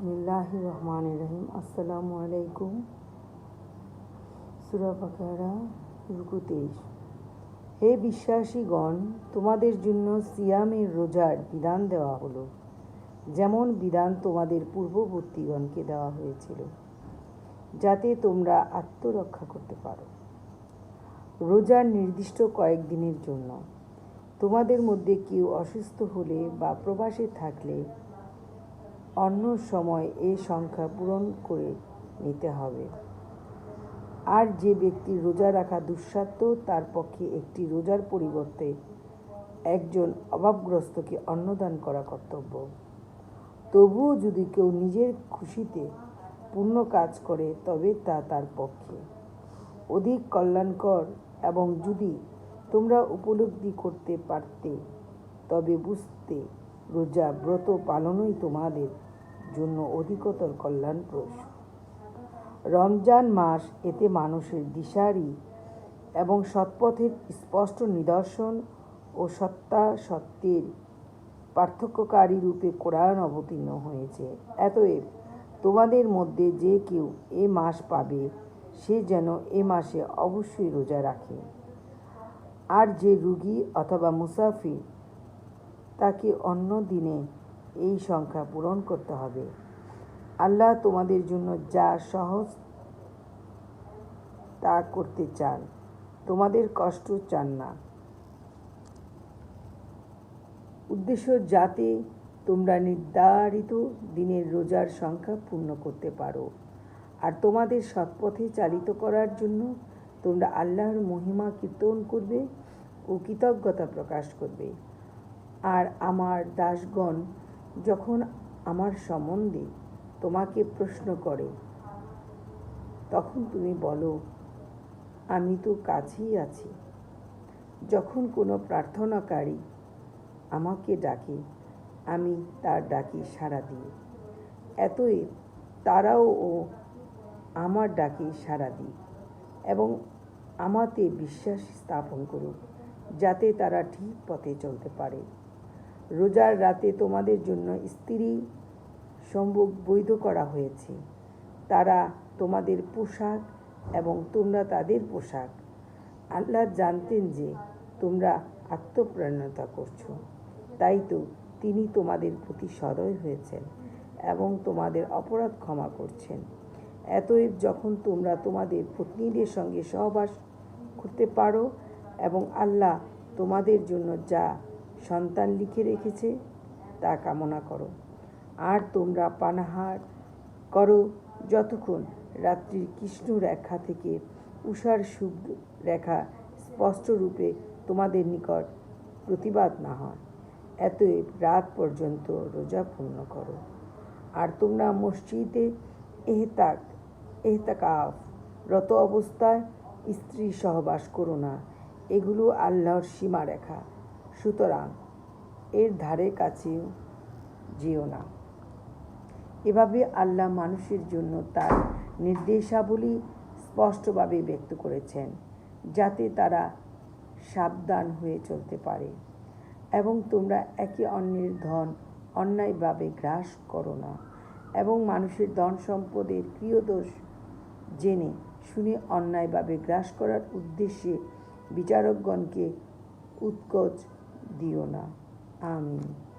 বিসমিল্লাহ রহমান রহিম আসসালামু আলাইকুম সুরা বাকারা, রুকু তেইশ। হে বিশ্বাসীগণ, তোমাদের জন্য সিয়ামের রোজার বিধান দেওয়া হলো, যেমন বিধান তোমাদের পূর্ববর্তীগণকে দেওয়া হয়েছিল, যাতে তোমরা আত্মরক্ষা করতে পারো। রোজার নির্দিষ্ট কয়েকদিনের জন্য। তোমাদের মধ্যে কেউ অসুস্থ হলে বা প্রবাসে থাকলে অন্য সময় এই সংখ্যা পূরণ করে নিতে হবে। আর যে ব্যক্তি রোজা রাখা দুঃসাধ্য, তার পক্ষে একটি রোজার পরিবর্তে একজন অভাবগ্রস্তকে অন্নদান করা কর্তব্য। তবুও যদি কেউ নিজের খুশিতে পূর্ণ কাজ করে, তবে তা তার পক্ষে। অধিক কল্যাণকর এবং যদি তোমরা উপলব্ধি করতে পারতে, তবে বুঝতে রোজা ব্রত পালনই তোমাদের জন্য অধিকতর কল্যাণপ্রস। রমজান মাস এতে মানুষের দিশারি এবং সৎপথের স্পষ্ট নিদর্শন ও সত্তা সত্যের পার্থক্যকারী রূপে কোরআন অবতীর্ণ হয়েছে। এতএব তোমাদের মধ্যে যে কেউ এ মাস পাবে, সে যেন এ মাসে অবশ্যই রোজা রাখে। আর যে রুগী অথবা মুসাফির তাকে অন্য দিনে এই সংখ্যা পূরণ করতে হবে। আল্লাহ তোমাদের জন্য যা সহজ তা করতে চান, তোমাদের কষ্ট চান না। উদ্দেশ্য যাতে তোমরা নির্ধারিত দিনের রোজার সংখ্যা পূর্ণ করতে পারো। আর তোমাদের সৎপথে চালিত করার জন্য তোমরা আল্লাহর মহিমা কীর্তন করবে ও কৃতজ্ঞতা প্রকাশ করবে। আর আমার দাসগণ যখন আমার সম্বন্ধে তোমাকে প্রশ্ন করে, তখন তুমি বলো, আমি তো কাছেই আছি। যখন কোনো প্রার্থনাকারী আমাকে ডাকে, আমি তার ডাকে সাড়া দিই। এতই তারাও ও আমার ডাকে সাড়া দিই এবং আমাতে বিশ্বাস স্থাপন করুক, যাতে তারা ঠিক পথে চলতে পারে। রোজার রাতে তোমাদের জন্য স্ত্রী সম্ভব বৈধ করা হয়েছে। তারা তোমাদের পোশাক এবং তোমরা তাদের পোশাক। আল্লাহ জানতেন যে তোমরা আত্মপ্রেরণতা করছ। তাই তো তিনি তোমাদের প্রতি সদয় হয়েছেন এবং তোমাদের অপরাধ ক্ষমা করছেন। এতএব যখন তোমরা তোমাদের পত্নীদের সঙ্গে সহবাস করতে পারো এবং আল্লাহ তোমাদের জন্য যা সন্তান লিখে রেখেছে, তা কামনা করো। আর তোমরা পানাহার করো যতক্ষণ রাত্রির কৃষ্ণ রেখা থেকে উষার শুভ রেখা স্পষ্ট রূপে তোমাদের নিকট প্রতিবাদ না হয়। এতএব রাত পর্যন্ত রোজা পূর্ণ করো। আর তোমরা মসজিদে এহতাক, এহতাকাফ, রত অবস্থায় স্ত্রী সহবাস করো না। এগুলো আল্লাহর সীমারেখা। সুতরাং এর ধারে কাছেও যেও না। এভাবে আল্লাহ মানুষের জন্য তার নির্দেশাবলী স্পষ্টভাবে ব্যক্ত করেছেন, যাতে তারা সাবধান হয়ে চলতে পারে এবং তোমরা একে অন্যের ধন অন্যায়ভাবে গ্রাস করো না এবং মানুষের ধন সম্পদের ক্রিয়দোষ জেনে শুনে অন্যায়ভাবে গ্রাস করার উদ্দেশ্যে বিচারকগণকে উৎকোচ Diola. Amén.